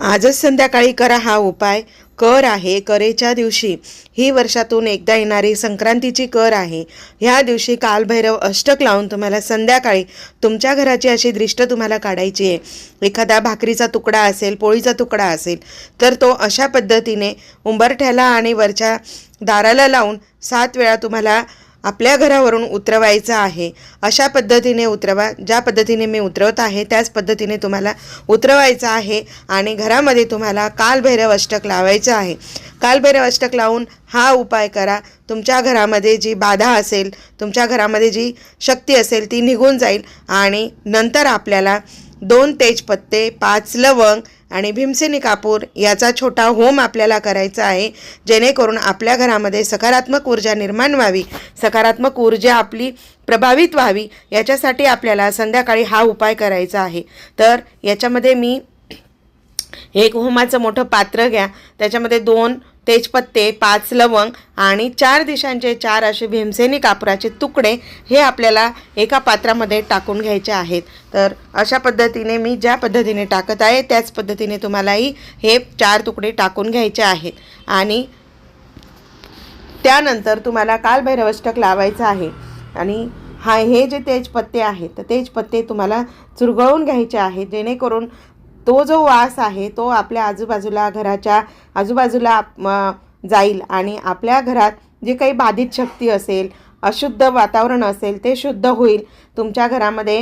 आजच संध्याकाळी करा हा उपाय. कर आहे करेच्या दिवशी. ही वर्षातून एकदा येणारी संक्रांतीची कर आहे. ह्या दिवशी कालभैरव अष्टक लावून तुम्हाला संध्याकाळी तुमच्या घराची अशी दृष्ट तुम्हाला काढायची आहे. एखादा भाकरीचा तुकडा असेल पोळीचा तुकडा असेल तर तो अशा पद्धतीने उंबरठ्याला आणि वरच्या दाराला लावून सात वेळा तुम्हाला आपल्या घरावरून उतरवायचं आहे. अशा पद्धतीने उतरवा. ज्या पद्धतीने मी उतरवत आहे त्याच पद्धतीने तुम्हाला उतरवायचं आहे आणि घरामध्ये तुम्हाला कालभैरव अष्टक लावायचं आहे. कालभैरव अष्टक लावून हा उपाय करा. तुमच्या घरामध्ये जी बाधा असेल तुमच्या घरामध्ये जी शक्ती असेल ती निघून जाईल आणि नंतर आपल्याला दोन तेजपत्ते पाच लवंग आणि भीमसेनी कापूर याचा छोटा होम आपल्याला करायचा आहे जेणेकरून आपल्या घरामध्ये सकारात्मक ऊर्जा निर्माण व्हावी सकारात्मक ऊर्जा आपली प्रभावित व्हावी याच्यासाठी आपल्याला संध्याकाळी हा उपाय करायचा आहे. तर याच्यामध्ये मी एक होमाचं मोठं पात्र घ्या त्याच्यामध्ये दोन तेजपत्ते पाच लवंग आणि चार दिशांचे चार असे भीमसेनी कापराचे तुकडे हे आपल्याला एका पात्रामध्ये टाकून घ्यायचे आहेत. तर अशा पद्धतीने मी ज्या पद्धतीने टाकत आहे त्याच पद्धतीने तुम्हालाही हे चार तुकडे टाकून घ्यायचे आहेत. आणि त्यानंतर तुम्हाला कालभैरवष्टक लावायचं आहे. आणि हा हे जे तेजपत्ते आहेत तर तेजपत्ते तुम्हाला चुरगळून घ्यायचे आहेत जेणेकरून तो जो वास आहे तो आपल्या आजूबाजूला घराच्या आजूबाजूला जाईल आणि आपल्या घरात जे काही बाधित शक्ती असेल अशुद्ध वातावरण असेल ते शुद्ध होईल. तुमच्या घरामध्ये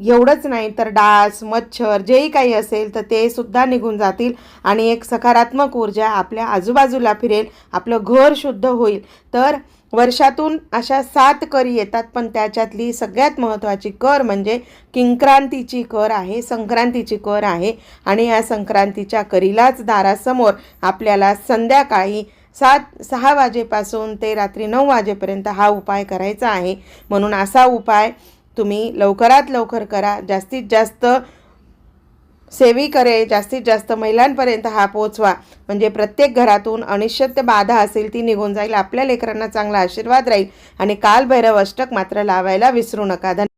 एवढंच नाही तर डास मच्छर जेही काही असेल तर ते सुद्धा निघून जातील आणि एक सकारात्मक ऊर्जा आपल्या आजूबाजूला फिरेल आपलं घर शुद्ध होईल. तर वर्षातून अशा सात करी येतात पण त्याच्यातली सगळ्यात महत्त्वाची कर म्हणजे किंक्रांतीची कर आहे संक्रांतीची कर आहे. आणि या संक्रांतीच्या करीलाच दारासमोर आपल्याला संध्याकाळी सात सहा वाजेपासून ते रात्री नऊ वाजेपर्यंत हा उपाय करायचा आहे. म्हणून असा उपाय तुम्ही लवकरात लवकर करा. जास्तीत जास्त सेविकरे जास्तीत जास्त महिलांपर्यंत हा पोचवा. म्हणजे प्रत्येक घरातून अनिश्चित बाधा असेल ती निघून जाईल. आपल्या लेकरांना चांगला आशीर्वाद राहील आणि कालभैरव अष्टक मात्र लावायला विसरू नका. धन्य